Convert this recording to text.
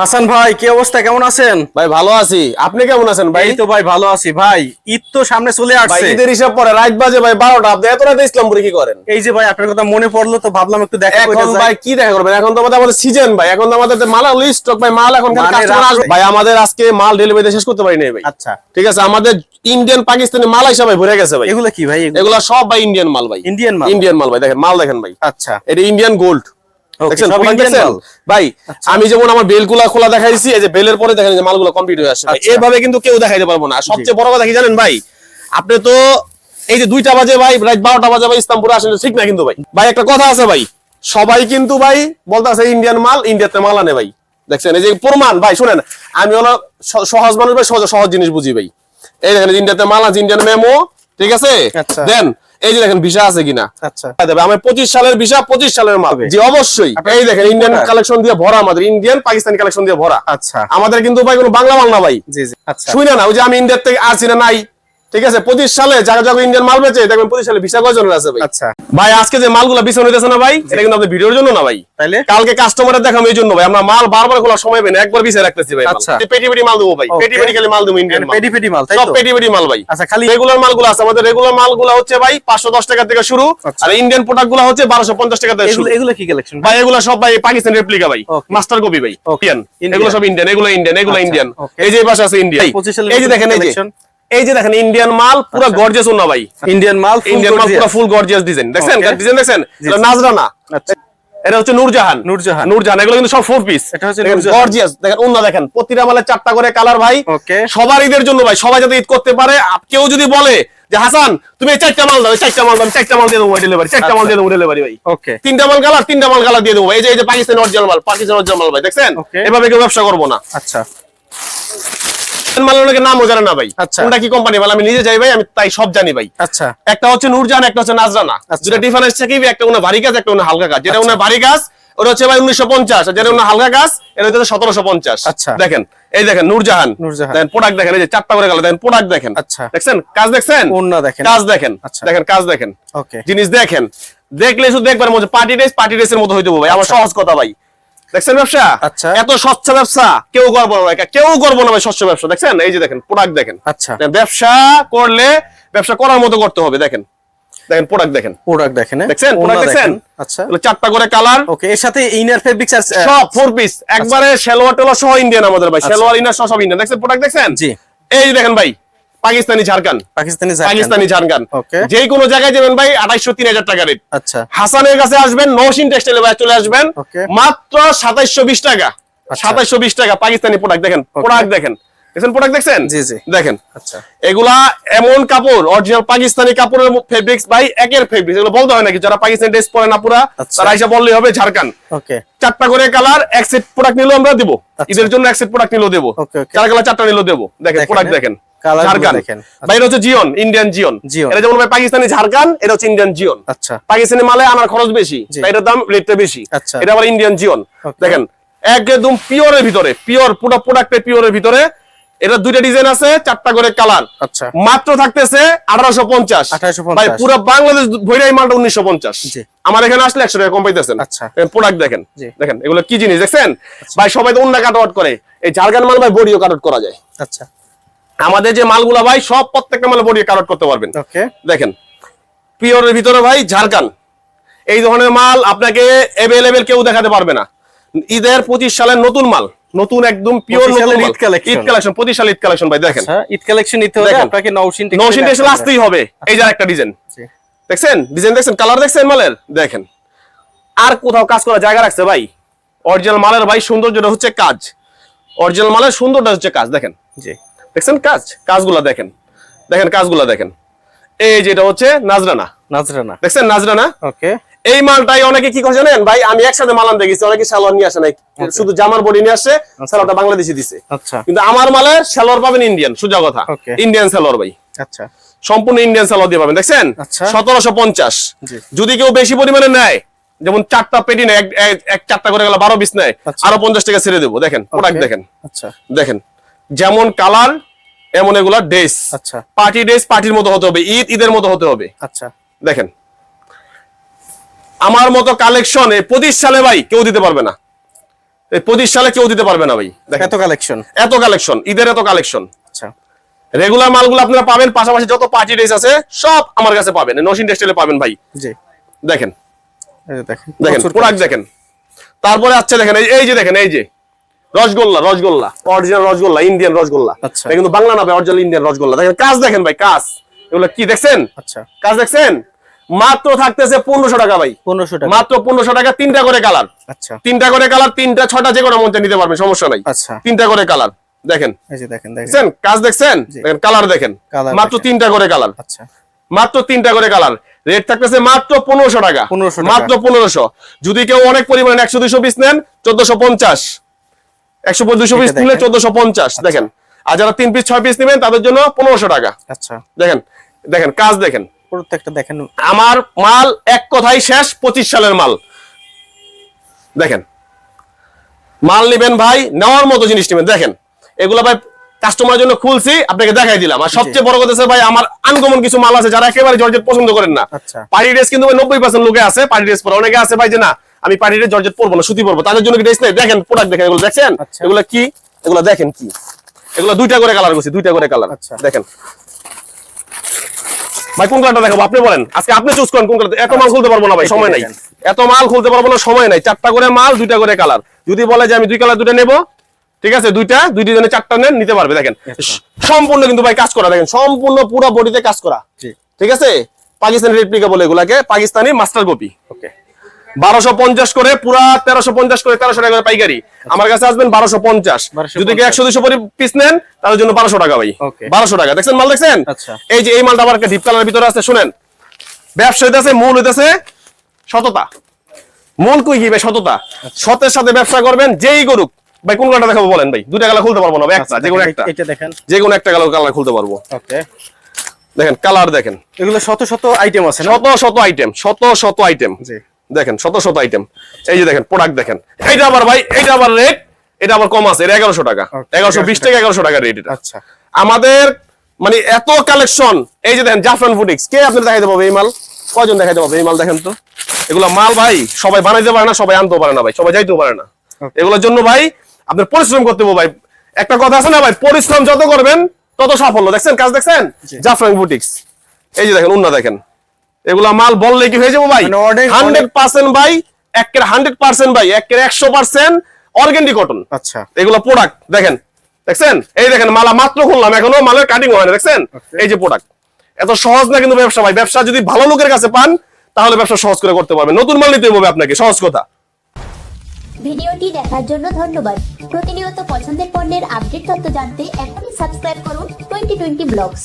হাসান ভাই কি অবস্থা? কেমন আছেন? ভাই ভালো আছি। আপনি কেমন আছেন ভাই? তো ভাই ভালো আছি। ভাই ঈদ তো সামনে চলে আসছে। ঈদের হিসাব পরে রাত বাজে ভাই বারোটা। আপনি এত রাতে ইসলামপুরে কি করেন? এই যে ভাই আপনার কথা মনে পড়ল তো ভাবলাম একটু দেখা এখন ভাই কি দেখা করবেন? এখন তো আমাদের সিজন ভাই। এখন তো আমাদের মাল স্টক ভাই মাল এখন মানে ভাই আমাদের আজকে মাল ডেলিভারি শেষ করতে পারি নাই ভাই। আচ্ছা। ঠিক আছে আমাদের ইন্ডিয়ান পাকিস্তানি মাল হিসাবে ভরে গেছে ভাই। এগুলো কি ভাই? এগুলো এগুলা সব ভাই ইন্ডিয়ান মাল ভাই। ইন্ডিয়ান মাল। ইন্ডিয়ান মাল ভাই দেখেন মাল দেখেন ভাই। আচ্ছা। এটা ইন্ডিয়ান গোল্ড Okay, দেখছেন? সব প্রোডাক্ট Indian দেখছেন? মাল? ভাই আমি যেমন আমার বেলগুলা খোলা দেখাইছি এই যে বেলের পরে দেখেন যে মালগুলো কমপ্লিট হয়ে আসছে। আচ্ছা। এভাবে কিন্তু কেউ দেখাইতে পারব না। সবচেয়ে বড় কথা কি জানেন ভাই? আপনি তো এই যে দুইটা বাজে ভাই রাত বারোটা বাজে ভাই ইসলামপুরে আসেন ঠিক না কিন্তু ভাই? ভাই একটা কথা আছে ভাই। সবাই কিন্তু ভাই বলতে আছে ইন্ডিয়ান মাল ইন্ডিয়াতে মাল আনে ভাই। দেখছেন? এই যে প্রমাণ ভাই শুনেন আমি হলো সহজ মানুষ ভাই সহজ সহজ জিনিস বুঝি ভাই। এই দেখেন ইন্ডিয়াতে মাল আছে ইন্ডিয়ান মেমো ঠিক আছে? আচ্ছা। দেন এই যে দেখেন ভিসা আছে কিনা? আচ্ছা। আমি আমার পঁচিশ সালের ভিসা পঁচিশ সালের মাল। জি অবশ্যই। এই দেখেন ইন্ডিয়ান কালেকশন দিয়ে ভরা আমাদের। ইন্ডিয়ান পাকিস্তানি কালেকশন দিয়ে ভরা। আচ্ছা। আমাদের কিন্তু ভাই কোনো বাংলা মাল না ভাই। জি জি। আচ্ছা। শুনে না ওই যে আমি ইন্ডিয়ার থেকে আসি না নাই। ঠিক আছে পঁচিশ সালে যারা যখন ইন্ডিয়ান মাল বেচে দেখবেন পঁচিশ সালে ভিসা কয়জনের আছে ভাই? আচ্ছা। ভাই আজকে যে মালগুলো বিছানো হইতেছে না ভাই এটা কিন্তু আপনাদের ভিডিওর জন্য না ভাই। তাইলে? কালকে কাস্টমারের দেখাম এই জন্য ভাই। আমরা মাল বারবার খোলার সময় পাই না একবার বিছে রাখতেছি ভাই আচ্ছা। পেটি পেটি মাল দেবো ভাই। পেটি পেটি খালি মাল দেবো ইন্ডিয়ান মাল। পেডি পেডি মাল তাই সব পেটি পেটি মাল ভাই। আচ্ছা খালি রেগুলার মালগুলো আছে। আমাদের রেগুলার মালগুলো হচ্ছে ভাই পাঁচশো দশ টাকা থেকে শুরু। আচ্ছা। আর ইন্ডিয়ান প্রোডাক্টগুলো হচ্ছে বারোশো পঞ্চাশ টাকা থেকে শুরু। এগুলো কি কালেকশন ভাই? এগুলো সব ভাই পাকিস্তান রেপ্লিকা ভাই। মাস্টার কপি ভাই। ইন্ডিয়ান এগুলো সব ইন্ডিয়ান এগুলো ইন্ডিয়ান এগুলো আচ্ছা, ইন্ডিয়ান এই যে পাশে আছে ইন্ডিয়ান 25 সালের এই যে দেখেন এই যে। এই যে দেখেন ইন্ডিয়ান মাল পুরো আচ্ছা। গর্জিয়াস না ভাই। ইন্ডিয়ান মাল ইন্ডিয়ান মাল পুরো full gorgeous design Okay. Design দেখেন এটা। নাজরানা আচ্ছা। এটা হচ্ছে নূরজাহান নূরজাহান। নূরজাহান এগুলো কিন্তু সব ফোর পিস এটা হচ্ছে গর্জিয়াস দেখেন অন্য দেখেন প্রতিটা মালের চারটা করে কালার ভাই। ওকে সবার ঈদের জন্য ভাই সবাই যাতে ঈদ করতে পারে। কেউ যদি বলে যে হাসান তুমি এই চারটা মাল দাও এই চারটা মাল দাও চারটা মাল দিয়ে দেবো ডেলিভারি চারটা মাল আচ্ছা। দিয়ে দেবো ডেলিভারি ভাই। ওকে তিনটা মাল কালার তিনটা মাল কালার দিয়ে দেবো এই যে এই যে পাকিস্তানি অরিজিনাল মাল পাকিস্তানি অরিজিনাল মাল ভাই দেখছেন? এভাবে কেউ ব্যবসা করব না। আচ্ছা। নামও জানে না ভাই। আচ্ছা। কোনটা কি কোম্পানি মাল আমি নিজে যাই ভাই আমি তাই সব জানি ভাই। আচ্ছা। একটা হচ্ছে একটা হচ্ছে নাজরানা। আচ্ছা। ডিফারেন্স থেকে একটা উনি ভারী একটা উনি হালকা কাজ যেটা উনি ভারী কাজ ওটা হচ্ছে ভাই উনিশশো পঞ্চাশ যেটা উনি হালকা এটা হচ্ছে সতেরোশো পঞ্চাশ। আচ্ছা। দেখেন এই দেখেন নূরজাহান। নূরজাহান। দেখেন প্রোডাক্ট দেখেন এই যে চারটা করে গেল দেখেন প্রোডাক্ট দেখেন। আচ্ছা। দেখছেন? কাজ দেখছেন? দেখেন। কাজ দেখেন। আচ্ছা। দেখেন কাজ দেখেন। ওকে। জিনিস দেখেন। দেখলে শুধু মধ্যে পার্টি ড্রেস পার্টি ড্রেসের মতো হইতে ভাই। আমার সহজ কথা ভাই। দেখছেন ব্যবসা? আচ্ছা। এত স্বচ্ছ ব্যবসা। কেউ করব না কেউ করব না ভাই স্বচ্ছ ব্যবসা। দেখছেন? এই যে দেখেন প্রোডাক্ট দেখেন। আচ্ছা। ব্যবসা করলে ব্যবসা করার মতো করতে হবে দেখেন। দেখেন প্রোডাক্ট দেখেন। প্রোডাক্ট দেখেন হ্যাঁ? দেখছেন? ওড়না product আচ্ছা। চারটা করে কালার ওকে এর সাথে ইনার ফেব্রিক্স আর সব ফোর পিস একবারে সালোয়ার টেলোয়ার সহ ইন্ডিয়ান আমাদের ভাই। সালোয়ার ইনার সহ সব ইন্ডিয়ান দেখছেন? প্রোডাক্ট দেখছেন? জি। এই দেখেন ভাই পাকিস্তানি ঝাড়খান পাকিস্তানি পাকিস্তানি ঝাড়খান যে কোনো জায়গায় যাবেন ভাই আঠাইশো তিন হাজার টাকা রেট আচ্ছা। হাসানের কাছে আসবেন নৌসিন টেক্সটাইলে ভাই চলে আসবেন। মাত্র সাতাইশো বিশ টাকা। আচ্ছা। সাতাইশো বিশ টাকা পাকিস্তানি প্রোডাক্ট দেখেন। প্রোডাক্ট দেখেন। দেখছেন প্রোডাক্ট দেখছেন? জি, জি। দেখেন। আচ্ছা। এগুলা এমন কাপড় অরিজিনাল পাকিস্তানি কাপড়ের ফেব্রিক্স ভাই একের ফেব্রিক্স এগুলো বলতে হয় নাকি? যারা পাকিস্তানি ড্রেস পরে না পুরা আচ্ছা। তারা এসে বললেই হবে ঝাড়খান ওকে। চারটা করে কালার এক সেট প্রোডাক্ট নিলেও আমরা দেবো। আচ্ছা। ঈদের জন্য এক সেট প্রোডাক্ট নিলেও দেবো. চার কালার চারটা নিলেও দেবো। দেখেন প্রোডাক্ট? দেখেন। Colour গুলো ঝাড়খান দেখেন। ভাই এটা হচ্ছে জিওন ইন্ডিয়ান জিওন জিওন। এটা যেমন ভাই পাকিস্তানি ঝাড়খান এটা হচ্ছে ইন্ডিয়ান জিওন আচ্ছা। পাকিস্তানি মালে আনার খরচ বেশি এটার দাম রেটটা বেশি। আচ্ছা। এটা আবার ইন্ডিয়ান জিওন দেখেন একদম পিওরের ভিতরে পিওর পুরো প্রোডাক্টের পিওরের ভিতরে এটা দুইটা ডিজাইন আছে চারটা করে কালার আচ্ছা। মাত্র থাকতেছে আঠারোশো পঞ্চাশ। 1850 ভাই পুরো বাংলাদেশ ভৈরাই মালটা উনিশশো পঞ্চাশ। আমার এখানে আসলে একশো টাকা কম পাইতেছেন। আচ্ছা। প্রোডাক্ট দেখেন। দেখেন এগুলো কি জিনিস দেখছেন? ভাই সবাই তো অন্য কাট আউট করে। এই ঝাড়খান মাল ভাই বডিও কাট করা যায়। আচ্ছা। আমাদের যে মালগুলা ভাই সব প্রত্যেকটা মালে বডি কাট করতে পারবেন। ওকে। দেখেন পিওরের ভিতরে ভাই ঝাড়খান এই ধরনের মাল আপনাকে অ্যাভেলেবেল কেউ দেখাতে পারবে না। ঈদের পঁচিশ সালের নতুন মাল। নতুন একদম পিওর নতুন ঈদ কালেকশন পঁচিশ সালের ঈদ কালেকশন ভাই দেখেন। আচ্ছা ঈদ কালেকশন নিতে হলে। আপনাকে নৌশিন নৌশিন টেস্ট আসতেই হবে। এই যে একটা ডিজাইন জি। দেখছেন? ডিজাইন দেখছেন? কালার দেখছেন মালের? দেখেন। আর কোথাও কাজ করার জায়গা রাখছে ভাই। অরিজিনাল মালের ভাই সৌন্দর্যটা হচ্ছে কাজ। অরিজিনাল মালের সুন্দরটা হচ্ছে কাজ। দেখেন। জি। দেখছেন? কাজ কাজগুলা দেখেন। দেখেন কাজগুলা দেখেন। এই যেটা হচ্ছে নাজরানা। নাজরানা। দেখছেন নাজরানা? ওকে। এই মালটাই অনেকে কি করে জানেন? ভাই আমি একসাথে মাল আনতে গেছি অনেকে সালোয়ার নিয়ে আসে নাই। শুধু জামার বডি নিয়ে আসে সালোয়ারটা বাংলাদেশি দিছে। আচ্ছা। কিন্তু আমার মালের সালোয়ার পাবেন ইন্ডিয়ান সোজা কথা। ইন্ডিয়ান সালোয়ার ভাই। আচ্ছা। সম্পূর্ণ ইন্ডিয়ান সালোয়ার দিয়ে পাবেন দেখছেন? আচ্ছা। সতেরোশো পঞ্চাশ। যদি কেউ বেশি পরিমাণে নেয় যেমন চারটা পেটি নেয় এক- চারটা করে গেলে বারো পিস নেয় আচ্ছা। আরও পঞ্চাশ টাকা ছেড়ে দেবো। দেখেন প্রোডাক্ট দেখেন। আচ্ছা। দেখেন। যেমন কালার এমন এগুলা ড্রেস আচ্ছা। পার্টি ড্রেস পার্টির মতো হতে হবে ঈদ ঈদের মতো হতে হবে। আচ্ছা। দেখেন। আমার মতো কালেকশন এই পঁচিশ সালে ভাই কেউ দিতে পারবে না। এই পঁচিশ সালে কেউ দিতে পারবে না ভাই এত কালেকশন এত কালেকশন ঈদের এত কালেকশন আচ্ছা। রেগুলার মালগুলো আপনারা পাবেন পাশাপাশি যত পার্টি ড্রেস আছে সব আমার কাছে পাবেন। নসিন টেক্সটাইলে পাবেন ভাই। জি। দেখেন। এই যে দেখেন দেখেন প্রোডাক্ট দেখেন। তারপরে আচ্ছা দেখেন এই- এই যে দেখেন এই যে। Rasgulla rasgulla original rasgulla Indian rasgulla. আচ্ছা। কিন্তু বাংলা না ভাই অরিজিনাল ইন্ডিয়ান রসগোল্লা। দেখেন কাজ দেখেন ভাই কাজ। এগুলো কি দেখছেন? আচ্ছা। কাজ দেখছেন? মাত্র থাকতেছে পনেরোশো টাকা ভাই। পনেরোশো টাকা। মাত্র পনেরোশো টাকা তিনটা করে কালার। আচ্ছা। তিনটা করে কালার তিনটা ছটা যে কোনো মঞ্চে নিতে পারবেন সমস্যা নাই। আচ্ছা। তিনটা করে কালার। দেখেন। দেখেন কাজ দেখছেন? দেখেন কালার দেখেন। মাত্র তিনটা করে কালার। আচ্ছা। মাত্র তিনটা করে কালার। রেট থাকতেছে মাত্র পনেরোশো টাকা। 1500 টাকা। মাত্র পনেরোশো। যদি কেউ অনেক পরিমাণে একশো দুইশো পিস নেন চোদ্দশো পঞ্চাশ। একশো দুইশো পিস নিলে চোদ্দশো পঞ্চাশ দেখেন। আর যারা তিন পিস ছয় পিস নেবেন তাদের জন্য পনেরোশো টাকা। আচ্ছা। দেখেন দেখেন কাজ দেখেন। প্রত্যেকটা দেখেন। আমার মাল এক কথাই শেষ পঁচিশ সালের মাল। দেখেন। মাল নিবেন ভাই নেওয়ার মতো জিনিস নেবেন। দেখেন এগুলো ভাই কাস্টমারের জন্য খুলছি আপনাকে দেখাই দিলাম। আর সবচেয়ে বড় কথা ভাই আমার আনকমন কিছু মাল আছে যারা একেবারে জর্জেট পছন্দ করেন না। আচ্ছা। পার্টি ড্রেস কিন্তু নব্বই পার্সেন্ট লোকে আছে পার্টি ড্রেস পরে অনেকে আছে ভাই যে না আমি পার্টি ড্রেস জর্জেট পরবো না সুতি পরবো। তাদের জন্য কি ড্রেস নেই? দেখেন প্রোডাক্ট দেখেন এগুলো দেখছেন? আচ্ছা। এগুলো কি? এগুলো দেখেন কি? এগুলো দুইটা করে কালার করছি দুইটা করে কালার আচ্ছা। দেখেন। ভাই কোন কালারটা দেখাবো? আপনি বলেন। আজকে আপনি চুজ করেন কোন কালার এত মাল খুলতে পারব না ভাই সময় নাই। এত মাল খুলতে পারব না সময় নাই। চারটা করে মাল দুইটা করে কালার যদি বলে যে আমি দুই কালার দুটো নেব ঠিক আছে দুইটা দুই জনে চারটা নেন নিতে পারবে দেখেন। সম্পূর্ণ কিন্তু ভাই কাজ করা দেখেন। সম্পূর্ণ পুরো বডিতে কাজ করা। ঠিক আছে? পাকিস্তানি রেপ্লিকা বলে এগুলাকে পাকিস্তানি মাস্টার কপি ওকে বারোশো পঞ্চাশ করে পুরা তেরোশো পঞ্চাশ করে তেরোশো টাকা করে পাইকারি। আমার কাছে আসবেন বারোশো পঞ্চাশ। যদি একশো দুশো পিস নেন তার জন্য বারোশো টাকা ভাই। বারোশো টাকা। দেখছেন মাল দেখছেন। এই যে এই মালটা আবার ডিপ কালারের ভিতরে আছে শুনেন। ব্যবসা হইতেছে মূল হইতেছে সততা। মূল কই কি ভাই সততা? আচ্ছা। সতের সাথে ব্যবসা করবেন যেই করুক। ভাই কোন কালারটা দেখাবো বলেন ভাই? দুইটা কালার খুলতে পারব না একটা আচ্ছা, যে কোনো একটা। এটা দেখেন। যে কোনো একটা কালার কালার খুলতে পারব। ওকে। দেখেন কালার দেখেন। এগুলো শত শত আইটেম আছে শত শত আইটেম শত শত আইটেম জি। দেখেন শত শত আইটেম এই যে দেখেন প্রোডাক্ট দেখেন। এইটা আবার ভাই এইটা আবার রেট এটা আবার কম আছে এটা এগারোশো টাকা। Okay, এগারোশো বিশ টাকা এগারোশো টাকা রেট এটা। আচ্ছা। আমাদের মানে এত কালেকশন এই যে দেখেন জাফরান ফুডিক্স কে আপনার দেখাইতে পারবে এই মাল? কয়জন দেখাইতে পারবে এই মাল দেখেন তো? এগুলো মাল ভাই সবাই বানাইতে পারে না সবাই আনতেও পারে না ভাই সবাই যাইতেও পারে না। এগুলোর জন্য ভাই আপনার পরিশ্রম করতে হবে ভাই। একটা কথা আছে না ভাই পরিশ্রম যত করবেন তত সাফল্য। দেখছেন কাজ দেখছেন? জাফরান বুটিক্স এই যে দেখেন উন্না দেখেন। এগুলা মাল বললে কি হয়ে যাব ভাই? মানে হান্ড্রেড পার্সেন্ট ভাই একের হান্ড্রেড পার্সেন্ট ভাই একের একশো পার্সেন্ট অর্গেন্ডি কটন। আচ্ছা। এগুলো প্রোডাক্ট দেখেন দেখছেন? এই দেখেন মালা মাত্র খুললাম এখনও মালের কাটিং হয় না দেখছেন? এই যে প্রোডাক্ট এত সহজ না কিন্তু ব্যবসা ভাই ব্যবসা যদি ভালো লোকের কাছে পান তাহলে ব্যবসা সহজ করে করতে পারবেন। নতুন মাল নিতে হবে আপনাকে সহজ কথা। ভিডিওটি দেখার জন্য ধন্যবাদ। প্রতিনিয়ত পছন্দের পণ্যের আপডেট তথ্য জানতে এখনই সাবস্ক্রাইব করুন টোয়েন্টি টোয়েন্টি ব্লগস